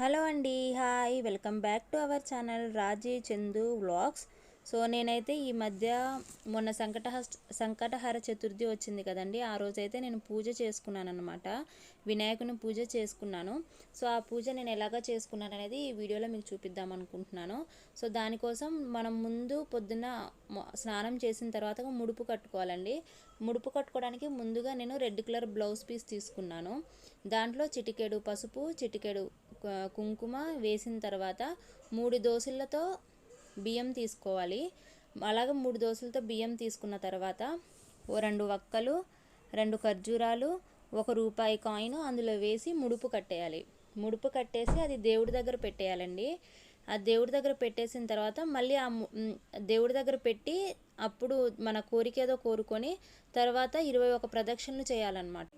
Hello అండి hi welcome back to our channel Raji Chandu vlogs. So నేనైతే ఈ మధ్య మొన్న సంకటహ సంకటహర చతుర్థి వచ్చింది కదండి ఆ రోజైతే నేను పూజ చేసుకున్నాను అనమాట వినాయకుని పూజ చేసుకున్నాను. సో ఆ పూజ నేను ఎలాగ చేసుకున్నాను అనేది ఈ వీడియోలో మీకు చూపిద్దాం అనుకుంటున్నాను. సో దానికోసం మనం ముందు పొద్దున్న స్నానం చేసిన తర్వాత ముడుపు కట్టుకోవాలండి. ముడుపు కట్టుకోవడానికి ముందుగా నేను రెడ్ కలర్ బ్లౌజ్ పీస్ తీసుకున్నాను. దాంట్లో చిటికెడు పసుపు చిటికెడు కుంకుమ వేసిన తర్వాత మూడు దోశలతో బియ్యం తీసుకోవాలి. అలాగే మూడు దోశలతో బియ్యం తీసుకున్న తర్వాత ఓ రెండు వక్కలు రెండు ఖర్జూరాలు ఒక రూపాయి కాయిన్ అందులో వేసి ముడుపు కట్టేయాలి. ముడుపు కట్టేసి అది దేవుడి దగ్గర పెట్టేయాలండి. ఆ దేవుడి దగ్గర పెట్టేసిన తర్వాత మళ్ళీ ఆ దేవుడి దగ్గర పెట్టి అప్పుడు మన కోరిక ఏదో కోరుకొని తర్వాత ఇరవై ఒక ప్రదక్షిణలు చేయాలన్నమాట.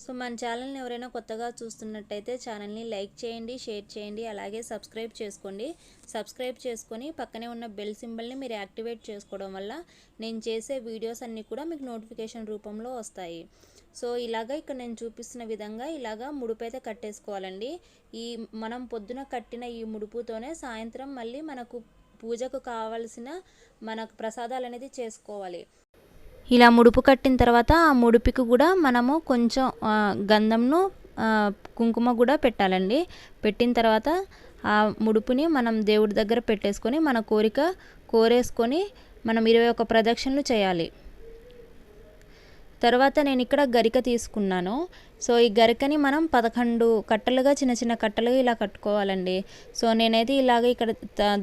సో మన ఛానల్ని ఎవరైనా కొత్తగా చూస్తున్నట్టయితే ఛానల్ని లైక్ చేయండి షేర్ చేయండి అలాగే సబ్స్క్రైబ్ చేసుకోండి. సబ్స్క్రైబ్ చేసుకొని పక్కనే ఉన్న బెల్ సింబల్ని మీరు యాక్టివేట్ చేసుకోవడం వల్ల నేను చేసే వీడియోస్ అన్నీ కూడా మీకు నోటిఫికేషన్ రూపంలో వస్తాయి. సో ఇలాగ ఇక్కడ నేను చూపిస్తున్న విధంగా ఇలాగా ముడుపు అయితే కట్టేసుకోవాలండి. ఈ మనం పొద్దున కట్టిన ఈ ముడుపుతోనే సాయంత్రం మళ్ళీ మనకు పూజకు కావలసిన మనకు ప్రసాదాలు అనేది చేసుకోవాలి. ఇలా ముడుపు కట్టిన తర్వాత ఆ ముడుపుకి కూడా మనము కొంచెం గంధంను కుంకుమ కూడా పెట్టాలండి. పెట్టిన తర్వాత ఆ ముడుపుని మనం దేవుడి దగ్గర పెట్టేసుకొని మన కోరిక కోరేసుకొని మనం ఇరవై ఒక ప్రదక్షిణలు చేయాలి. తర్వాత నేను ఇక్కడ గరిక తీసుకున్నాను. సో ఈ గరికని మనం పదకొండు కట్టలుగా చిన్న చిన్న కట్టలుగా ఇలా కట్టుకోవాలండి. సో నేనైతే ఇలాగ ఇక్కడ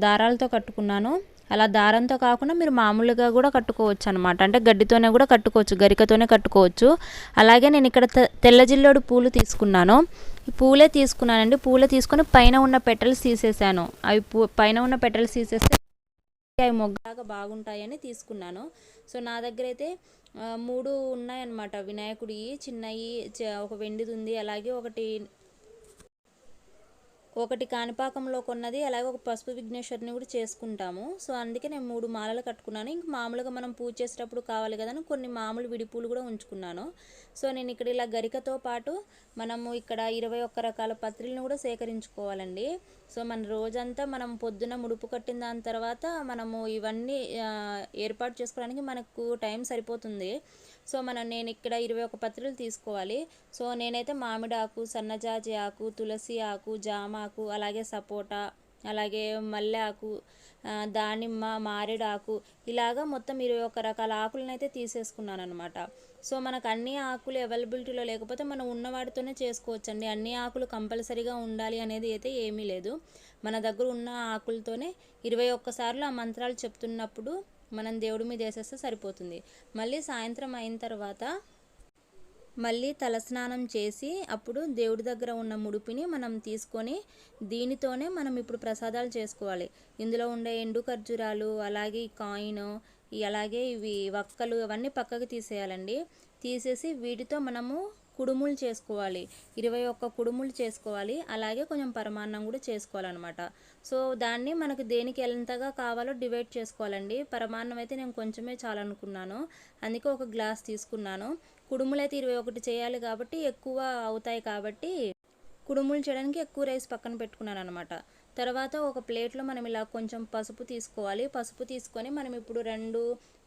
దారాలతో కట్టుకున్నాను. అలా దారంతో కాకుండా మీరు మామూలుగా కూడా కట్టుకోవచ్చు అనమాట అంటే గడ్డితోనే కూడా కట్టుకోవచ్చు గరికతోనే కట్టుకోవచ్చు. అలాగే నేను ఇక్కడ తె- తెల్ల జిల్లోడు పూలు తీసుకున్నాను. పూలే తీసుకున్నానండి. పూలే తీసుకొని పైన ఉన్న పెటల్స్ తీసేసాను. అవి పూ పైన ఉన్న పెటల్స్ తీసేస్తే అవి మొగ్గలాగా బాగుంటాయని తీసుకున్నాను. సో నా దగ్గర అయితే మూడు ఉన్నాయన్నమాట. వినాయకుడి చిన్నవి చ- ఒక వెండిది ఉంది అలాగే ఒకటి ఒకటి కాణిపాకంలో కొన్నది అలాగే ఒక పసుపు విఘ్నేశ్వరిని కూడా చేసుకుంటాము. సో అందుకే నేను మూడు మాలలు కట్టుకున్నాను. ఇంక మామూలుగా మనం పూజ చేసేటప్పుడు కావాలి కదా అని కొన్ని మామూలు విడిపూలు కూడా ఉంచుకున్నాను. సో నేను ఇక్కడ ఇలా గరికతో పాటు మనము ఇక్కడ ఇరవై ఒక్క రకాల పత్రిలను కూడా సేకరించుకోవాలండి. సో మన రోజంతా మనం పొద్దున ముడుపు కట్టిన దాని తర్వాత మనము ఇవన్నీ ఏర్పాటు చేసుకోవడానికి మనకు టైం సరిపోతుంది. సో మనం నేను ఇక్కడ ఇరవై ఒక పత్రులు తీసుకోవాలి. సో నేనైతే మామిడి ఆకు సన్నజాజి ఆకు తులసి ఆకు జామ ఆకు అలాగే సపోటా అలాగే మల్లె ఆకు దానిమ్మ మారేడాకు ఇలాగా మొత్తం ఇరవై ఒక రకాల ఆకులను అయితే తీసేసుకున్నాను అనమాట సో మనకు అన్ని ఆకులు అవైలబిలిటీలో లేకపోతే మనం ఉన్న వాటితోనే చేసుకోవచ్చండి. అన్ని ఆకులు కంపల్సరీగా ఉండాలి అనేది అయితే ఏమీ లేదు. మన దగ్గర ఉన్న ఆకులతోనే ఇరవై ఒక్కసార్లు ఆ మంత్రాలు చెప్తున్నప్పుడు మనం దేవుడి మీద వేసేస్తే సరిపోతుంది. మళ్ళీ సాయంత్రం అయిన తర్వాత మళ్ళీ తలస్నానం చేసి అప్పుడు దేవుడి దగ్గర ఉన్న ముడిపిని మనం తీసుకొని దీనితోనే మనం ఇప్పుడు ప్రసాదాలు చేసుకోవాలి. ఇందులో ఉండే ఎండు ఖర్జూరాలు అలాగే ఈ కాయిన్ అలాగే ఇవి వక్కలు అవన్నీ పక్కకు తీసేయాలండి. తీసేసి వీటితో మనము కుడుములు చేసుకోవాలి. ఇరవై ఒక్క కుడుములు చేసుకోవాలి. అలాగే కొంచెం పరమాన్నం కూడా చేసుకోవాలన్నమాట. సో దాన్ని మనకు దేనికి ఎంతగా కావాలో డివైడ్ చేసుకోవాలండి. పరమాన్నం అయితే నేను కొంచెమే చాలనుకున్నాను. అందుకే ఒక గ్లాస్ తీసుకున్నాను. కుడుములు అయితే ఇరవై ఒకటి చేయాలి కాబట్టి ఎక్కువ అవుతాయి కాబట్టి కుడుములు చేయడానికి ఎక్కువ రైస్ పక్కన పెట్టుకున్నాను అనమాట తర్వాత ఒక ప్లేట్లో మనం ఇలా కొంచెం పసుపు తీసుకోవాలి. పసుపు తీసుకొని మనం ఇప్పుడు రెండు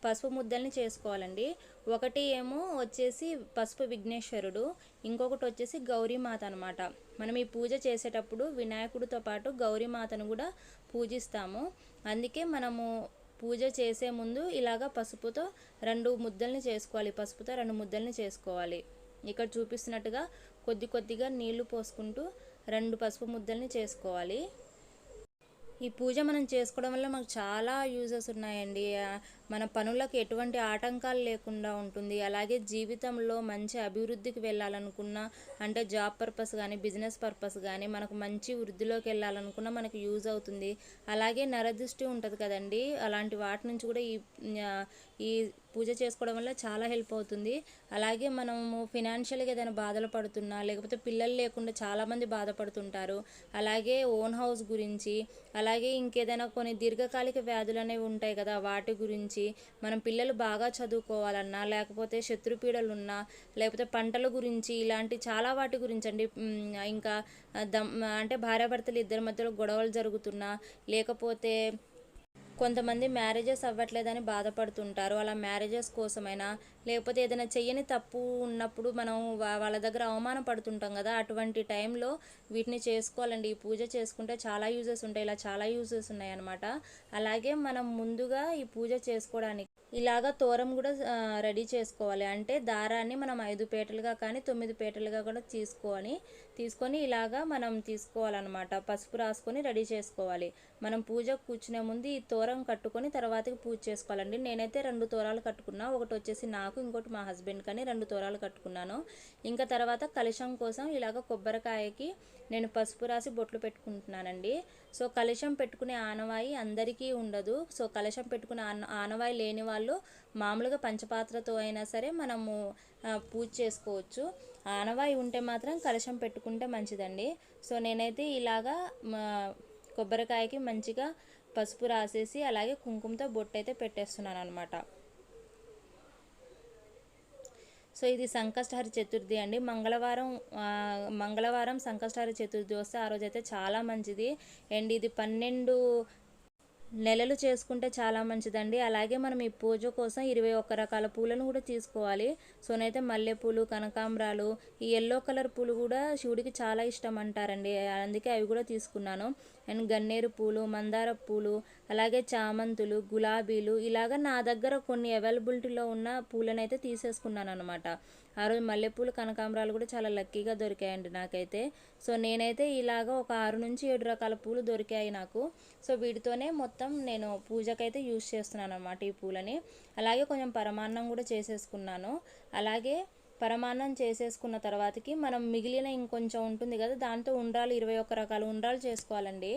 పసుపు ముద్దల్ని చేసుకోవాలండి. ఒకటి ఏమో వచ్చేసి పసుపు విఘ్నేశ్వరుడు ఇంకొకటి వచ్చేసి గౌరీమాత అనమాట మనం ఈ పూజ చేసేటప్పుడు వినాయకుడితో పాటు గౌరీమాతను కూడా పూజిస్తాము. అందుకే మనము పూజ చేసే ముందు ఇలాగా పసుపుతో రెండు ముద్దల్ని చేసుకోవాలి. పసుపుతో రెండు ముద్దల్ని చేసుకోవాలి. ఇక్కడ చూపిస్తున్నట్టుగా కొద్ది కొద్దిగా నీళ్ళు పోసుకుంటూ రెండు పసుపు ముద్దల్ని చేసుకోవాలి. ఈ పూజ మనం చేసుకోవడం వల్ల మాకు చాలా యూజెస్ ఉన్నాయండి. మన పనులకు ఎటువంటి ఆటంకాలు లేకుండా ఉంటుంది. అలాగే జీవితంలో మంచి అభివృద్ధికి వెళ్ళాలనుకున్నా అంటే జాబ్ పర్పస్ కానీ బిజినెస్ పర్పస్ కానీ మనకు మంచి వృద్ధిలోకి వెళ్ళాలనుకున్నా మనకు యూజ్ అవుతుంది. అలాగే నరదృష్టి ఉంటుంది కదండి. అలాంటి వాటి నుంచి కూడా ఈ ఈ పూజ చేసుకోవడం వల్ల చాలా హెల్ప్ అవుతుంది. అలాగే మనము ఫినాన్షియల్గా ఏదైనా బాధలు పడుతున్నా లేకపోతే పిల్లలు లేకుండా చాలామంది బాధపడుతుంటారు. అలాగే ఓన్ హౌస్ గురించి అలాగే ఇంకేదైనా కొన్ని దీర్ఘకాలిక వ్యాధులు అనేవి ఉంటాయి కదా వాటి గురించి గురించి మనం పిల్లలు బాగా చదువుకోవాలన్నా లేకపోతే శత్రుపీడలు ఉన్నా లేకపోతే పంటల గురించి ఇలాంటి చాలా వాటి గురించి అండి ఇంకా దమ్ అంటే భార్యాభర్తలు ఇద్దరి మధ్యలో గొడవలు జరుగుతున్నా లేకపోతే కొంతమంది మ్యారేజెస్ అవ్వట్లేదని బాధపడుతుంటారు. అలా మ్యారేజెస్ కోసమైనా లేకపోతే ఏదైనా చెయ్యని తప్పు ఉన్నప్పుడు మనం వాళ్ళ దగ్గర అవమాన పడుతుంటాం కదా అటువంటి టైంలో వీటిని చేసుకోవాలండి. ఈ పూజ చేసుకుంటే చాలా యూజెస్ ఉంటాయి. ఇలా చాలా యూజెస్ ఉన్నాయి అనమాట అలాగే మనం ముందుగా ఈ పూజ చేసుకోవడానికి ఇలాగా తోరం కూడా రెడీ చేసుకోవాలి. అంటే దారాన్ని మనం ఐదు పేటలుగా కానీ తొమ్మిది పేటలుగా కూడా తీసుకొని తీసుకొని ఇలాగా మనం తీసుకోవాలన్నమాట. పసుపు రాసుకొని రెడీ చేసుకోవాలి. మనం పూజ కూర్చునే ముందు ఈ తోరం కట్టుకొని తర్వాతకి పూజ చేసుకోవాలండి. నేనైతే రెండు తోరాలు కట్టుకున్నా. ఒకటి వచ్చేసి నాకు ఇంకోటి మా హస్బెండ్ కానీ రెండు తోరాలు కట్టుకున్నాను. ఇంకా తర్వాత కలశం కోసం ఇలాగ కొబ్బరికాయకి నేను పసుపు రాసి బొట్లు పెట్టుకుంటున్నానండి. సో కలశం పెట్టుకునే ఆనవాయి అందరికీ ఉండదు. సో కలశం పెట్టుకునే ఆన ఆనవాయి లేని వాళ్ళు మామూలుగా పంచపాత్రతో అయినా సరే మనము పూజ చేసుకోవచ్చు. ఆనవాయి ఉంటే మాత్రం కలశం పెట్టుకుంటే మంచిదండి. సో నేనైతే ఇలాగా మా కొబ్బరికాయకి మంచిగా పసుపు రాసేసి అలాగే కుంకుమతో బొట్టు అయితే పెట్టేస్తున్నాను అనమాట సో ఇది సంకష్టహరి చతుర్థి అండి. మంగళవారం మంగళవారం సంకష్టహరి చతుర్థి వస్తే ఆ రోజు అయితే చాలా మంచిది. అండ్ ఇది పన్నెండు నెలలు చేసుకుంటే చాలా మంచిదండి. అలాగే మనం ఈ పూజ కోసం ఇరవై ఒక్క రకాల పూలను కూడా తీసుకోవాలి. సో నేనైతే మల్లెపూలు కనకాంబరాలు ఈ ఎల్లో కలర్ పూలు కూడా శివుడికి చాలా ఇష్టం అంటారండి. అందుకే అవి కూడా తీసుకున్నాను. అండ్ గన్నేరు పూలు మందార పూలు అలాగే చామంతులు గులాబీలు ఇలాగ నా దగ్గర కొన్ని అవైలబిలిటీలో ఉన్న పూలను అయితే తీసేసుకున్నాను అనమాట ఆ రోజు మల్లెపూలు కనకాంబరాలు కూడా చాలా లక్కీగా దొరికాయండి నాకైతే. సో నేనైతే ఇలాగ ఒక ఆరు నుంచి ఏడు రకాల పూలు దొరికాయి నాకు. సో వీటితోనే మొత్తం నేను పూజకైతే యూజ్ చేస్తున్నాను అనమాట ఈ పూలని. అలాగే కొంచెం పరమాన్నం కూడా చేసేసుకున్నాను. అలాగే పరమాన్నం చేసేసుకున్న తర్వాతకి మనం మిగిలిన ఇంకొంచెం ఉంటుంది కదా దాంతో ఉండ్రాలు ఇరవై ఒక్క రకాల ఉండ్రాలు చేసుకోవాలండి.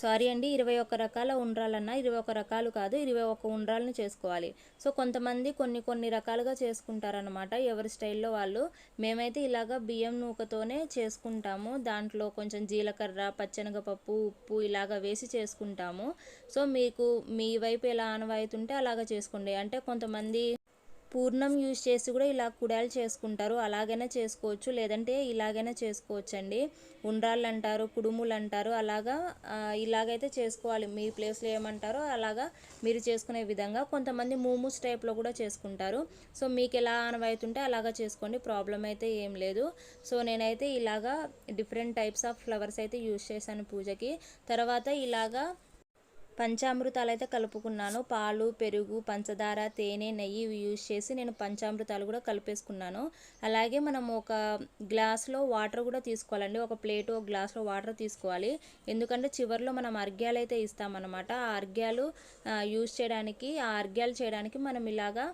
సారీ అండి ఇరవై ఒక్క రకాల ఉండ్రాలన్నా ఇరవై ఒక్క రకాలు కాదు ఇరవై ఒక్క ఉండ్రాలను చేసుకోవాలి. సో కొంతమంది కొన్ని కొన్ని రకాలుగా చేసుకుంటారనమాట ఎవరి స్టైల్లో వాళ్ళు. మేమైతే ఇలాగా బియ్యం నూకతోనే చేసుకుంటాము. దాంట్లో కొంచెం జీలకర్ర పచ్చనగపప్పు ఉప్పు ఇలాగ వేసి చేసుకుంటాము. సో మీకు మీ వైపు ఎలా ఆనవాయితుంటే అలాగ చేసుకోండి. అంటే కొంతమంది పూర్ణం యూజ్ చేసి కూడా ఇలా కుడాలు చేసుకుంటారు. అలాగైనా చేసుకోవచ్చు. లేదంటే ఇలాగైనా చేసుకోవచ్చు అండి ఉండ్రాళ్ళు అంటారు కుడుములు అంటారు. అలాగా ఇలాగైతే చేసుకోవాలి. మీ ప్లేస్లో ఏమంటారో అలాగా మీరు చేసుకునే విధంగా కొంతమంది మూమూస్ టైప్లో కూడా చేసుకుంటారు. సో మీకు ఎలా అనవైతుంటే అలాగా చేసుకోండి. ప్రాబ్లం అయితే ఏం లేదు. సో నేనైతే ఇలాగా డిఫరెంట్ టైప్స్ ఆఫ్ ఫ్లవర్స్ అయితే యూజ్ చేశాను పూజకి. తర్వాత ఇలాగా పంచామృతాలు అయితే కలుపుకున్నాను. పాలు పెరుగు పంచదార తేనె నెయ్యి ఇవి యూజ్ చేసి నేను పంచామృతాలు కూడా కలిపేసుకున్నాను. అలాగే మనం ఒక గ్లాస్లో వాటర్ కూడా తీసుకోవాలండి. ఒక ప్లేట్ ఒక గ్లాస్లో వాటర్ తీసుకోవాలి. ఎందుకంటే చివరిలో మనం అర్ఘ్యాలు అయితే ఇస్తామన్నమాట. ఆ అర్ఘ్యాలు యూజ్ చేయడానికి ఆ అర్ఘ్యాలు చేయడానికి మనం ఇలాగా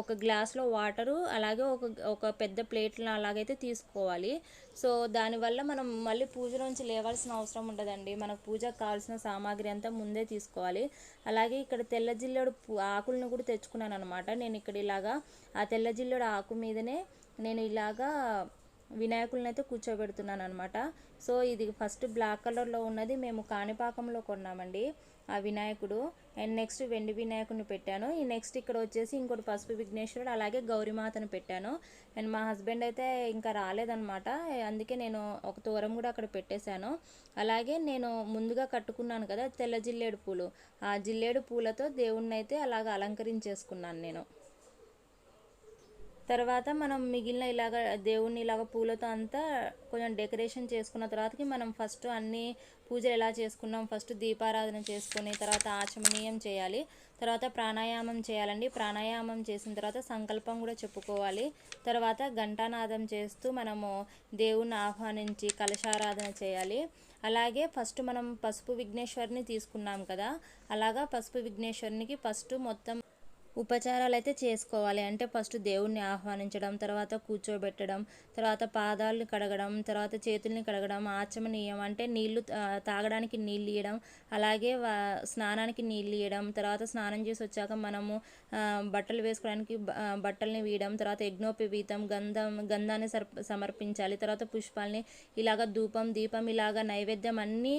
ఒక గ్లాస్లో వాటరు అలాగే ఒక ఒక పెద్ద ప్లేట్లో అలాగైతే తీసుకోవాలి. సో దానివల్ల మనం మళ్ళీ పూజ నుంచి లేవాల్సిన అవసరం ఉండదండి. మనకు పూజకు కావాల్సిన సామాగ్రి అంతా ముందే తీసుకోవాలి. అలాగే ఇక్కడ తెల్ల జిల్లెడు ఆకులను కూడా తెచ్చుకున్నాను అనమాట నేను ఇక్కడ ఇలాగా ఆ తెల్ల జిల్లెడు ఆకు మీదనే నేను ఇలాగా వినాయకులను అయితే కూర్చోబెడుతున్నాను అనమాట సో ఇది ఫస్ట్ బ్లాక్ కలర్లో ఉన్నది. మేము కాణిపాకంలో కొన్నామండి. ఆ వినాయకుడు. అండ్ నెక్స్ట్ వెండి వినాయకుడిని పెట్టాను. ఈ నెక్స్ట్ ఇక్కడ వచ్చేసి ఇంకోటి పసుపు విఘ్నేశ్వరుడు అలాగే గౌరీమాతను పెట్టాను. అండ్ మా హస్బెండ్ అయితే ఇంకా రాలేదనమాట అందుకే నేను ఒక తోరం కూడా అక్కడ పెట్టేశాను. అలాగే నేను ముందుగా కట్టుకున్నాను కదా తెల్ల జిల్లేడు పూలు. ఆ జిల్లేడు పూలతో దేవుణ్ణి అయితే అలాగ అలంకరించేసుకున్నాను నేను. తర్వాత మనం మిగిలిన ఇలాగ దేవుణ్ణి ఇలాగ పూలతో అంతా కొంచెం డెకరేషన్ చేసుకున్న తర్వాతకి మనం ఫస్ట్ అన్ని పూజలు ఎలా చేసుకున్నాం? ఫస్ట్ దీపారాధన చేసుకుని తర్వాత ఆచమనీయం చేయాలి. తర్వాత ప్రాణాయామం చేయాలండి. ప్రాణాయామం చేసిన తర్వాత సంకల్పం కూడా చెప్పుకోవాలి. తర్వాత ఘంటానాదం చేస్తూ మనము దేవుణ్ణి ఆహ్వానించి కలశారాధన చేయాలి. అలాగే ఫస్ట్ మనం పసుపు విఘ్నేశ్వరిని తీసుకున్నాం కదా? అలాగా పసుపు విఘ్నేశ్వరునికి ఫస్ట్ మొత్తం ఉపచారాలు అయితే చేసుకోవాలి. అంటే ఫస్ట్ దేవుణ్ణి ఆహ్వానించడం తర్వాత కూర్చోబెట్టడం తర్వాత పాదాలను కడగడం తర్వాత చేతుల్ని కడగడం ఆచమనీయం అంటే నీళ్ళు తాగడానికి నీళ్ళు ఇవ్వడం అలాగే వా- స్నానానికి నీళ్ళు ఇవ్వడం తర్వాత స్నానం చేసి వచ్చాక మనము బట్టలు వేసుకోవడానికి బట్టల్ని వీయడం తర్వాత యజ్ఞోపవీతం గంధం గంధాన్ని సర్ సమర్పించాలి తర్వాత పుష్పాలని ఇలాగ ధూపం దీపం ఇలాగ నైవేద్యం అన్నీ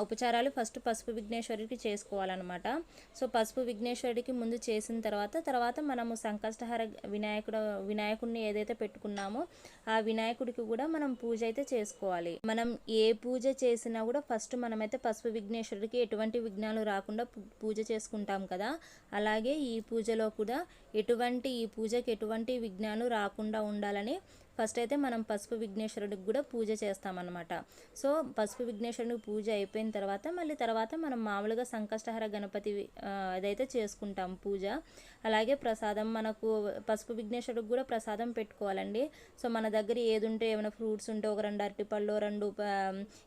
ఉపచారాలు ఫస్ట్ పసుపు విఘ్నేశ్వరుడికి చేసుకోవాలన్నమాట. సో పసుపు విఘ్నేశ్వరుడికి ముందు చేసిన తర్వాత తర్వాత మనము సంకష్టహర వినాయకుడు వినాయకుడిని ఏదైతే పెట్టుకున్నామో ఆ వినాయకుడికి కూడా మనం పూజ అయితే చేసుకోవాలి. మనం ఏ పూజ చేసినా కూడా ఫస్ట్ మనమైతే పసుపు విఘ్నేశ్వరుడికి ఎటువంటి విఘ్నాలు రాకుండా పూజ చేసుకుంటాం కదా. అలాగే ఈ పూజలో కూడా ఎటువంటి ఈ పూజకి ఎటువంటి విఘ్నాలు రాకుండా ఉండాలని ఫస్ట్ అయితే మనం పసుపు విఘ్నేశ్వరుడికి కూడా పూజ చేస్తామన్నమాట. సో పసుపు విఘ్నేశ్వరుడికి పూజ అయిపోయిన తర్వాత మళ్ళీ తర్వాత మనం మామూలుగా సంకష్టహర గణపతి ఆ, అదైతే చేసుకుంటాం పూజ. అలాగే ప్రసాదం మనకు పసుపు విఘ్నేశ్వరుడికి కూడా ప్రసాదం పెట్టుకోవాలండి. సో మన దగ్గర ఏది ఉంటే ఏమైనా ఫ్రూట్స్ ఉంటే ఒక రెండు అరటిపళ్ళు రెండు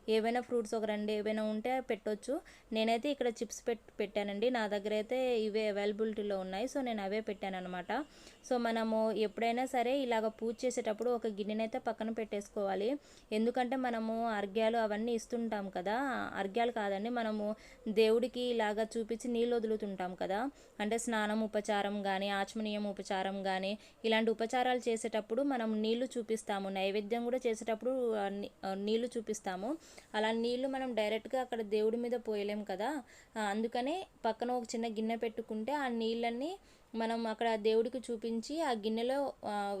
ఏవైనా ఫ్రూట్స్ ఒక రెండు ఏవైనా ఉంటే పెట్టొచ్చు. నేనైతే ఇక్కడ చిప్స్ పెట్ పెట్టానండి. నా దగ్గర అయితే ఇవే అవైలబిలిటీలో ఉన్నాయి. సో నేను అవే పెట్టాను అనమాట సో మనము ఎప్పుడైనా సరే ఇలాగ పూజ చేసేటప్పుడు ఒక గిన్నెనైతే పక్కన పెట్టేసుకోవాలి. ఎందుకంటే మనము అర్ఘ్యాలు అవన్నీ ఇస్తుంటాం కదా. అర్ఘ్యాలు కాదండి మనము దేవుడికి ఇలాగా చూపించి నీళ్ళు వదులుతుంటాం కదా. అంటే స్నానం ఉపచారం కానీ ఆచమనీయం ఉపచారం కానీ ఇలాంటి ఉపచారాలు చేసేటప్పుడు మనం నీళ్ళు చూపిస్తాము. నైవేద్యం కూడా చేసేటప్పుడు నీళ్ళు చూపిస్తాము. అలా నీళ్ళు మనం డైరెక్ట్గా అక్కడ దేవుడి మీద పోయలేం కదా. అందుకనే పక్కన ఒక చిన్న గిన్నె పెట్టుకుంటే ఆ నీళ్ళన్నీ మనం అక్కడ దేవుడికి చూపించి ఆ గిన్నెలో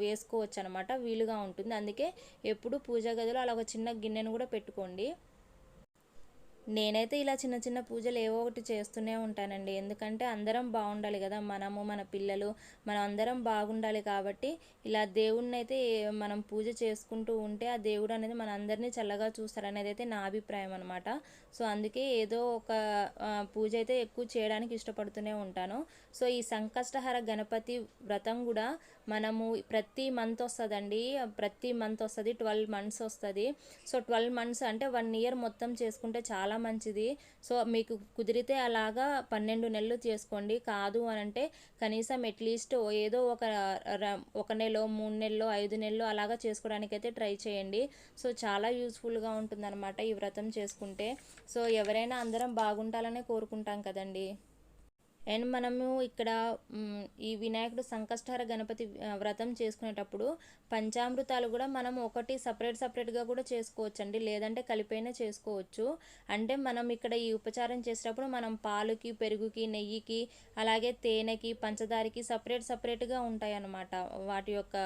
వేసుకోవచ్చు అనమాట వీలుగా ఉంటుంది. అందుకే ఎప్పుడు పూజా గదిలో అలా ఒక చిన్న గిన్నెను కూడా పెట్టుకోండి. నేనైతే ఇలా చిన్న చిన్న పూజలు ఏవో ఒకటి చేస్తూనే ఉంటానండి. ఎందుకంటే అందరం బాగుండాలి కదా. మనము మన పిల్లలు మనం అందరం బాగుండాలి కాబట్టి ఇలా దేవుడిని అయితే మనం పూజ చేసుకుంటూ ఉంటే ఆ దేవుడు అనేది మన అందరినీ చల్లగా చూస్తారనేది అయితే నా అభిప్రాయం అనమాట సో అందుకే ఏదో ఒక పూజ అయితే ఎక్కువ చేయడానికి ఇష్టపడుతూనే ఉంటాను. సో ఈ సంకష్టహర గణపతి వ్రతం కూడా మనము ప్రతి మంత్ వస్తుందండి. ప్రతి మంత్ వస్తుంది ట్వెల్వ్ మంత్స్ వస్తుంది. సో ట్వెల్వ్ మంత్స్ అంటే వన్ ఇయర్ మొత్తం చేసుకుంటే చాలా మంచిది. సో మీకు కుదిరితే అలాగా పన్నెండు నెలలు చేసుకోండి. కాదు అని అంటే కనీసం అట్లీస్ట్ ఏదో ఒక ర- ఒక నెల మూడు నెలలో ఐదు నెలలో అలాగా చేసుకోవడానికి అయితే ట్రై చేయండి. సో చాలా యూస్ఫుల్గా ఉంటుందన్నమాట ఈ వ్రతం చేసుకుంటే. సో ఎవరైనా అందరం బాగుంటాలనే కోరుకుంటాం కదండి. అండ్ మనము ఇక్కడ ఈ వినాయకుడు సంకష్టహర గణపతి వ్రతం చేసుకునేటప్పుడు పంచామృతాలు కూడా మనం ఒకటి సపరేట్ సపరేట్గా కూడా చేసుకోవచ్చండి. లేదంటే కలిపైనా చేసుకోవచ్చు. అంటే మనం ఇక్కడ ఈ ఉపచారం చేసేటప్పుడు మనం పాలుకి పెరుగుకి నెయ్యికి అలాగే తేనెకి పంచదారికి సపరేట్ సపరేట్గా ఉంటాయి అన్నమాట వాటి యొక్క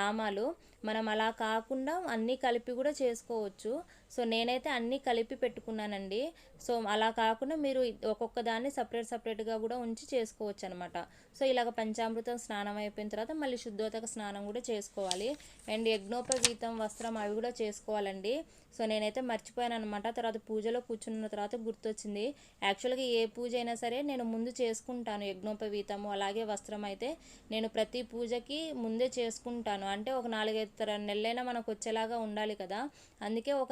నామాలు. మనం అలా కాకుండా అన్నీ కలిపి కూడా చేసుకోవచ్చు. సో నేనైతే అన్నీ కలిపి పెట్టుకున్నానండి. సో అలా కాకుండా మీరు ఒక్కొక్క దాన్ని సపరేట్ సపరేట్గా కూడా ఉంచి చేసుకోవచ్చు అనమాట సో ఇలాగ పంచామృతం స్నానం అయిపోయిన తర్వాత మళ్ళీ శుద్ధోతక స్నానం కూడా చేసుకోవాలి. అండ్ యజ్ఞోపవీతం వస్త్రం అవి కూడా చేసుకోవాలండి. సో నేనైతే మర్చిపోయాను అనమాట తర్వాత పూజలో కూర్చున్న తర్వాత గుర్తొచ్చింది. యాక్చువల్గా ఏ పూజ అయినా సరే నేను ముందు చేసుకుంటాను. యజ్ఞోపవీతము అలాగే వస్త్రం అయితే నేను ప్రతి పూజకి ముందే చేసుకుంటాను. అంటే ఒక నాలుగైదు తర- నెలలైనా మనకు వచ్చేలాగా ఉండాలి కదా. అందుకే ఒక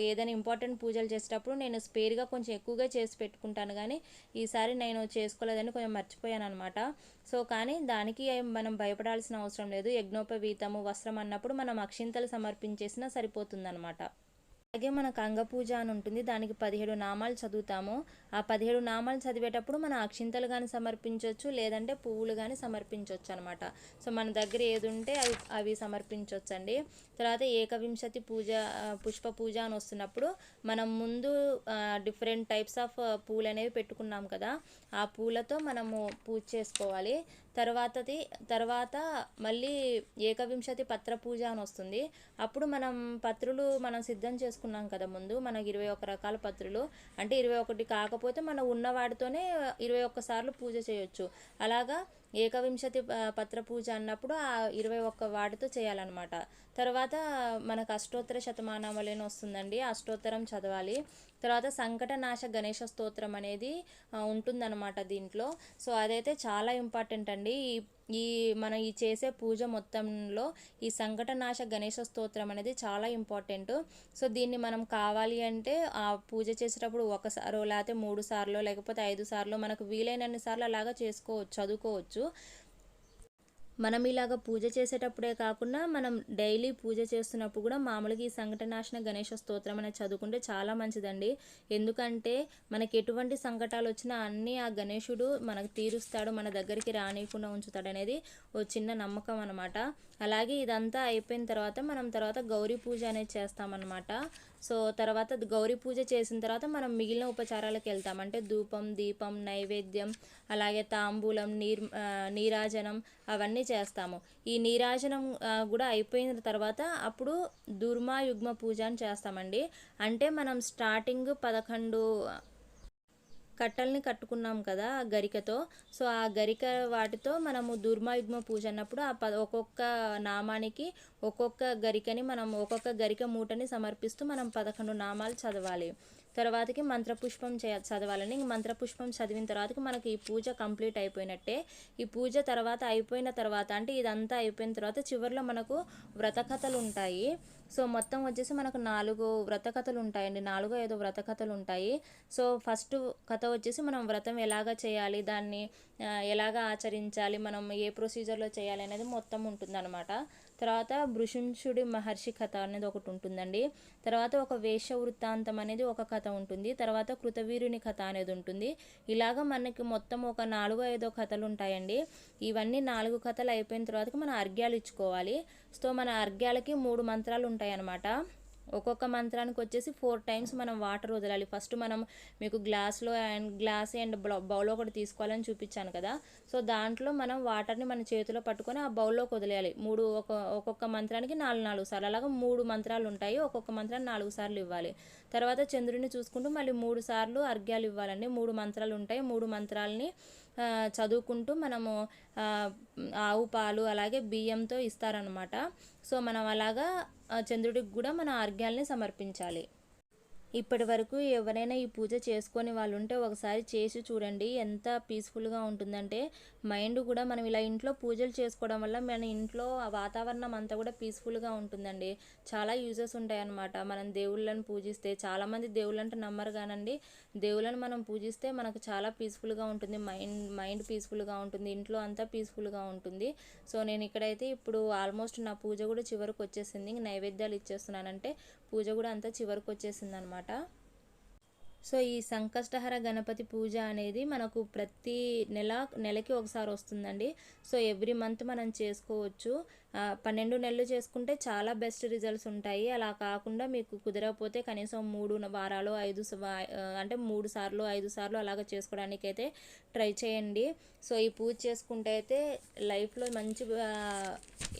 ఏదైనా ఇంపార్టెంట్ పూజలు చేసేటప్పుడు నేను స్పేర్గా కొంచెం ఎక్కువగా చేసి పెట్టుకుంటాను. కానీ ఈసారి నేను చేసుకోలేదని కొంచెం మర్చిపోయాను అనమాట సో కానీ దానికి ఏం మనం భయపడాల్సిన అవసరం లేదు. యజ్ఞోపవీతము వస్త్రం అన్నప్పుడు మనం అక్షింతలు సమర్పించేసినా సరిపోతుందన్నమాట. అలాగే మనకు అంగపూజ అని ఉంటుంది. దానికి పదిహేడు నామాలు చదువుతాము. ఆ పదిహేడు నామాలు చదివేటప్పుడు మన అక్షింతలు కానీ సమర్పించవచ్చు లేదంటే పువ్వులు కానీ సమర్పించవచ్చు అనమాట సో మన దగ్గర ఏది ఉంటే అవి అవి సమర్పించవచ్చండి తర్వాత ఏకవింశతి పూజ పుష్ప పూజ అని వస్తున్నప్పుడు మనం ముందు డిఫరెంట్ టైప్స్ ఆఫ్ పూలు అనేవి పెట్టుకున్నాం కదా ఆ పూలతో మనము పూజ చేసుకోవాలి. తర్వాతది తర్వాత మళ్ళీ ఏకవింశతి పత్ర పూజ అని వస్తుంది. అప్పుడు మనం పత్రులు మనం సిద్ధం చేసుకున్నాం కదా ముందు మనకి ఇరవై ఒక రకాల పత్రులు. అంటే ఇరవై ఒకటి కాకపోతే మనం ఉన్నవాడితోనే ఇరవై ఒక్కసార్లు పూజ చేయొచ్చు. అలాగా ఏకవింశతి పత్ర పూజ అన్నప్పుడు ఆ ఇరవై ఒక్క వాటితో చేయాలన్నమాట. తర్వాత మనకు అష్టోత్తర శతమానావళి వస్తుందండి. అష్టోత్తరం చదవాలి. తర్వాత సంకటనాశ గణేష స్తోత్రం అనేది ఉంటుందన్నమాట దీంట్లో. సో అదైతే చాలా ఇంపార్టెంట్ అండి. ఈ ఈ మనం ఈ చేసే పూజ మొత్తంలో ఈ సంకటనాశ గణేష స్తోత్రం అనేది చాలా ఇంపార్టెంట్. సో దీన్ని మనం కావాలి అంటే ఆ పూజ చేసేటప్పుడు ఒకసారో లేకపోతే మూడు సార్లు లేకపోతే ఐదు సార్లు మనకు వీలైనన్ని సార్లు అలాగా చేసుకోవచ్చు చదువుకోవచ్చు. మనం ఇలాగ పూజ చేసేటప్పుడే కాకుండా మనం డైలీ పూజ చేస్తున్నప్పుడు కూడా మామూలుగా ఈ సంకటనాశన గణేష స్తోత్రం అనేది చదువుకుంటే చాలా మంచిదండి. ఎందుకంటే మనకి ఎటువంటి సంకటాలు వచ్చినా అన్నీ ఆ గణేశుడు మనకు తీరుస్తాడు మన దగ్గరికి రానియకుండా ఉంచుతాడు అనేది ఓ చిన్న నమ్మకం అనమాట అలాగే ఇదంతా అయిపోయిన తర్వాత మనం తర్వాత గౌరీ పూజ అనేది చేస్తామన్నమాట. సో తర్వాత గౌరీ పూజ చేసిన తర్వాత మనం మిగిలిన ఉపచారాలకు వెళ్తాం. అంటే ధూపం దీపం నైవేద్యం అలాగే తాంబూలం నీర్ నీరాజనం అవన్నీ చేస్తాము. ఈ నీరాజనం కూడా అయిపోయిన తర్వాత అప్పుడు దుర్మాయుగ్మ పూజ అని చేస్తామండి. అంటే మనం స్టార్టింగ్ పదకొండు కట్టల్ని కట్టుకున్నాం కదా ఆ గరికతో. సో ఆ గరిక వాటితో మనము దుర్మాయుగ్మ పూజ అన్నప్పుడు ఆ ప ఒక్కొక్క నామానికి ఒక్కొక్క గరికని మనం ఒక్కొక్క గరిక మూటని సమర్పిస్తూ మనం పదకొండు నామాలు చదవాలి. తర్వాతకి మంత్రపుష్పం చే చదవాలని ఇంక మంత్రపుష్పం చదివిన తర్వాతకి మనకి ఈ పూజ కంప్లీట్ అయిపోయినట్టే. ఈ పూజ తర్వాత అయిపోయిన తర్వాత అంటే ఇదంతా అయిపోయిన తర్వాత చివరిలో మనకు వ్రతకథలు ఉంటాయి సో మొత్తం వచ్చేసి మనకు నాలుగు వ్రతకథలు ఉంటాయండి నాలుగో ఐదో వ్రతకథలు ఉంటాయి సో ఫస్ట్ కథ వచ్చేసి మనం వ్రతం ఎలాగ చేయాలి దాన్ని ఎలాగ ఆచరించాలి మనం ఏ ప్రొసీజర్లో చేయాలి అనేది మొత్తం ఉంటుందన్నమాట. తర్వాత భృశుంషుడి మహర్షి కథ అనేది ఒకటి ఉంటుందండి. తర్వాత ఒక వేష వృత్తాంతం అనేది ఒక కథ ఉంటుంది. తర్వాత కృతవీరుని కథ అనేది ఉంటుంది. ఇలాగ మనకి మొత్తం ఒక నాలుగో ఐదో కథలు ఉంటాయండి. ఇవన్నీ నాలుగు కథలు అయిపోయిన తర్వాత మనం అర్ఘ్యాలు ఇచ్చుకోవాలి. సో మన అర్ఘ్యాలకి మూడు మంత్రాలు ఉంటాయన్నమాట. ఒక్కొక్క మంత్రానికి వచ్చేసి ఫోర్ టైమ్స్ మనం వాటర్ వదలాలి. ఫస్ట్ మనం మీకు గ్లాస్లో అండ్ గ్లాస్ అండ్ బౌల్ ఒకటి తీసుకోవాలని చూపించాను కదా. సో దాంట్లో మనం వాటర్ని మన చేతిలో పట్టుకొని ఆ బౌల్లోకి వదిలేయాలి. మూడు ఒక ఒక్కొక్క మంత్రానికి నాలుగు నాలుగు సార్లు. అలాగా మూడు మంత్రాలు ఉంటాయి. ఒక్కొక్క మంత్రాన్ని నాలుగు సార్లు ఇవ్వాలి. తర్వాత చంద్రుడిని చూసుకుంటూ మళ్ళీ మూడు సార్లు అర్ఘ్యాలు ఇవ్వాలండి. మూడు మంత్రాలు ఉంటాయి. మూడు మంత్రాలని చదువుకుంటూ మనము ఆవు పాలు అలాగే బియ్యంతో ఇస్తారనమాట సో మనం అలాగా చంద్రుడికి కూడా మన అర్ఘ్యాలని సమర్పించాలి. ఇప్పటి వరకు ఎవరైనా ఈ పూజ చేసుకొని వాళ్ళు ఉంటే ఒకసారి చేసి చూడండి ఎంత పీస్ఫుల్గా ఉంటుందంటే మైండ్ కూడా మనం ఇలా ఇంట్లో పూజలు చేసుకోవడం వల్ల మన ఇంట్లో వాతావరణం అంతా కూడా పీస్ఫుల్గా ఉంటుందండి. చాలా యూజెస్ ఉంటాయన్నమాట. మనం దేవుళ్ళని పూజిస్తే చాలామంది దేవుళ్ళంటే నమ్మరు కానండి. దేవుళ్ళని మనం పూజిస్తే మనకు చాలా పీస్ఫుల్గా ఉంటుంది. మైండ్ మైండ్ పీస్ఫుల్గా ఉంటుంది. ఇంట్లో అంతా పీస్ఫుల్గా ఉంటుంది. సో నేను ఇక్కడైతే ఇప్పుడు ఆల్మోస్ట్ నా పూజ కూడా చివరికి వచ్చేసింది. ఇంక నైవేద్యాలు ఇచ్చేస్తున్నానంటే పూజ కూడా అంతా చివరికి వచ్చేసింది అనమాట సో ఈ సంకష్టహర గణపతి పూజ అనేది మనకు ప్రతి నెల నెలకి ఒకసారి వస్తుందండి. సో ఎవ్రీ మంత్ మనం చేసుకోవచ్చు. పన్నెండు నెలలు చేసుకుంటే చాలా బెస్ట్ రిజల్ట్స్ ఉంటాయి. అలా కాకుండా మీకు కుదరకపోతే కనీసం మూడు వారాలు ఐదు స- అంటే మూడు సార్లు ఐదు సార్లు అలాగ చేసుకోవడానికి అయితే ట్రై చేయండి. సో ఈ పూజ చేసుకుంటే అయితే లైఫ్లో మంచి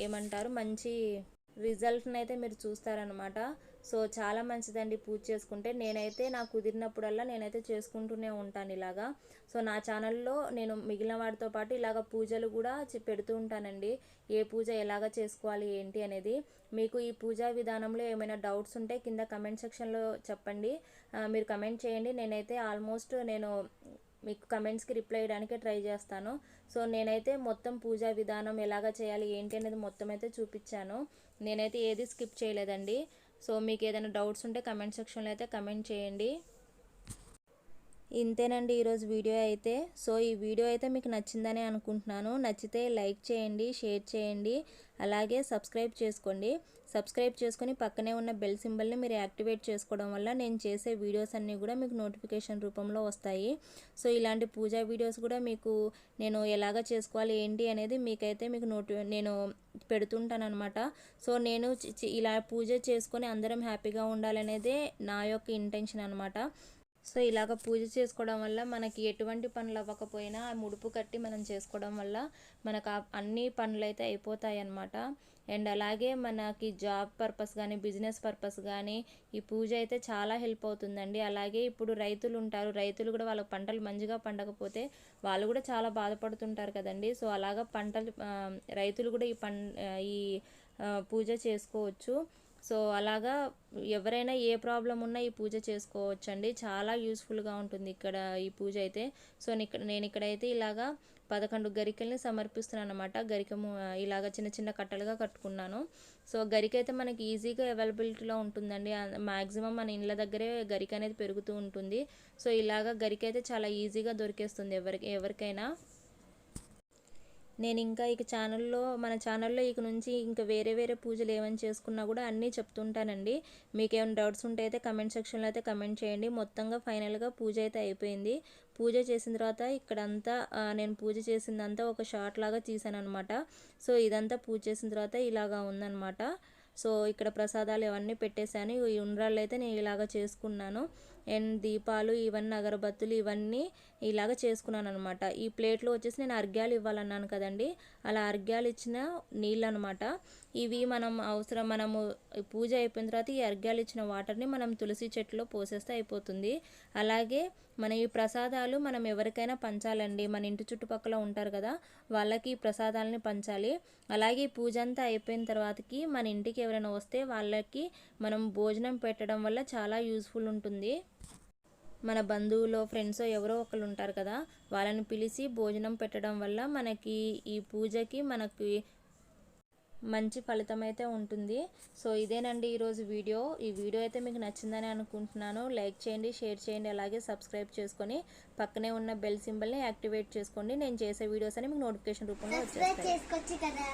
ఏమంటారు? మంచి రిజల్ట్ని అయితే మీరు చూస్తారనమాట సో చాలా మంచిదండి పూజ చేసుకుంటే. నేనైతే నాకు కుదిరినప్పుడల్లా నేనైతే చేసుకుంటూనే ఉంటాను ఇలాగా. సో నా ఛానల్లో నేను మిగిలిన వాటితో పాటు ఇలాగ పూజలు కూడా పెడుతూ ఉంటానండి. ఏ పూజ ఎలాగ చేసుకోవాలి ఏంటి అనేది. మీకు ఈ పూజా విధానంలో ఏమైనా డౌట్స్ ఉంటే కింద కమెంట్ సెక్షన్లో చెప్పండి. మీరు కమెంట్ చేయండి. నేనైతే ఆల్మోస్ట్ నేను మీకు కమెంట్స్కి రిప్లై చేయడానికి ట్రై చేస్తాను. సో నేనైతే మొత్తం పూజా విధానం ఎలాగ చేయాలి ఏంటి అనేది మొత్తం అయితే చూపించాను. నేనైతే ఏది స్కిప్ చేయలేదండి. సో మీకు ఏదైనా డౌట్స్ ఉంటే కమెంట్ సెక్షన్లో అయితే కమెంట్ చేయండి. ఇంతేనండి ఈరోజు వీడియో అయితే. సో ఈ వీడియో అయితే మీకు నచ్చిందని అనుకుంటున్నాను. నచ్చితే లైక్ చేయండి షేర్ చేయండి. అలాగే సబ్స్క్రైబ్ చేసుకోండి. సబ్స్క్రైబ్ చేసుకొని పక్కనే ఉన్న బెల్ సింబల్ని మీరు యాక్టివేట్ చేసుకోవడం వల్ల నేను చేసే వీడియోస్ అన్నీ కూడా మీకు నోటిఫికేషన్ రూపంలో వస్తాయి. సో ఇలాంటి పూజా వీడియోస్ కూడా మీకు నేను ఎలాగ చేసుకోవాలి ఏంటి అనేది మీకైతే మీకు నోటి నేను పెడుతుంటాను అనమాట సో నేను ఇలా పూజ చేసుకొని అందరం హ్యాపీగా ఉండాలనేదే నా యొక్క ఇంటెన్షన్ అనమాట సో ఇలాగ పూజ చేసుకోవడం వల్ల మనకి ఎటువంటి పనులు అవ్వకపోయినా ముడుపు కట్టి మనం చేసుకోవడం వల్ల మనకు ఆ అన్ని పనులు అయితే అయిపోతాయి అన్నమాట అండ్ అలాగే మనకి జాబ్ పర్పస్ కానీ బిజినెస్ పర్పస్ కానీ ఈ పూజ అయితే చాలా హెల్ప్ అవుతుందండి. అలాగే ఇప్పుడు రైతులు ఉంటారు. రైతులు కూడా వాళ్ళ పంటలు మంచిగా పండకపోతే వాళ్ళు కూడా చాలా బాధపడుతుంటారు కదండి. సో అలాగా పంటలు రైతులు కూడా ఈ పం ఈ పూజ చేసుకోవచ్చు. సో అలాగా ఎవరైనా ఏ ప్రాబ్లం ఉన్నా ఈ పూజ చేసుకోవచ్చండి. చాలా యూస్ఫుల్గా ఉంటుంది ఇక్కడ ఈ పూజ అయితే. సో ఇక్కడ నేను ఇక్కడైతే ఇలాగా పదకొండు గరికల్ని సమర్పిస్తున్నాను అనమాట గరిక ఇలాగ చిన్న చిన్న కట్టలుగా కట్టుకున్నాను. సో గరిక అయితే మనకి ఈజీగా అవైలబిలిటీలో ఉంటుందండి. మ్యాక్సిమం మన ఇండ్ల దగ్గరే గరిక అనేది పెరుగుతూ ఉంటుంది. సో ఇలాగ గరిక అయితే చాలా ఈజీగా దొరికేస్తుంది ఎవరికి ఎవరికైనా. నేను ఇంకా ఇక ఛానల్లో మన ఛానల్లో ఇక నుంచి ఇంకా వేరే వేరే పూజలు ఏమైనా చేసుకున్నా కూడా అన్నీ చెప్తుంటానండి. మీకు ఏమైనా డౌట్స్ ఉంటే అయితే కమెంట్ సెక్షన్లో అయితే కమెంట్ చేయండి. మొత్తంగా ఫైనల్గా పూజ అయితే అయిపోయింది. పూజ చేసిన తర్వాత ఇక్కడంతా నేను పూజ చేసిందంతా ఒక షార్ట్ లాగా తీసాను అనమాట సో ఇదంతా పూజ చేసిన తర్వాత ఇలాగా ఉందన్నమాట. సో ఇక్కడ ప్రసాదాలు ఇవన్నీ పెట్టేశాను. ఈ ఉండ్రాళ్ళు అయితే నేను ఇలాగ చేసుకున్నాను. అండ్ దీపాలు ఇవన్నీ అగరబత్తులు ఇవన్నీ ఇలాగ చేసుకున్నాను అనమాట ఈ ప్లేట్లో వచ్చేసి నేను అర్ఘ్యాలు ఇవ్వాలన్నాను కదండి. అలా అర్ఘ్యాలు ఇచ్చిన నీళ్ళు అనమాట ఇవి మనం అవసరం మనము పూజ అయిపోయిన తర్వాత ఈ అర్ఘ్యాలు ఇచ్చిన వాటర్ని మనం తులసి చెట్టులో పోసేస్తే అయిపోతుంది. అలాగే మన ఈ ప్రసాదాలు మనం ఎవరికైనా పంచాలండి. మన ఇంటి చుట్టుపక్కల ఉంటారు కదా వాళ్ళకి ఈ ప్రసాదాలని పంచాలి. అలాగే ఈ పూజ అంతా అయిపోయిన తర్వాతకి మన ఇంటికి ఎవరైనా వస్తే వాళ్ళకి మనం భోజనం పెట్టడం వల్ల చాలా యూస్ఫుల్ ఉంటుంది. మన బంధువులు ఫ్రెండ్స్ ఎవరో ఒకరు ఉంటారు కదా వాళ్ళని పిలిచి భోజనం పెట్టడం వల్ల మనకి ఈ పూజకి మనకి మంచి ఫలితం అయితే ఉంటుంది. సో ఇదేనండి ఈరోజు వీడియో. ఈ వీడియో అయితే మీకు నచ్చిందని అనుకుంటున్నాను. లైక్ చేయండి షేర్ చేయండి అలాగే సబ్స్క్రైబ్ చేసుకొని పక్కనే ఉన్న బెల్ సింబల్ని యాక్టివేట్ చేసుకోండి. నేను చేసే వీడియోస్ అని మీకు నోటిఫికేషన్ రూపంలో వచ్చేస్తాయి. కదా.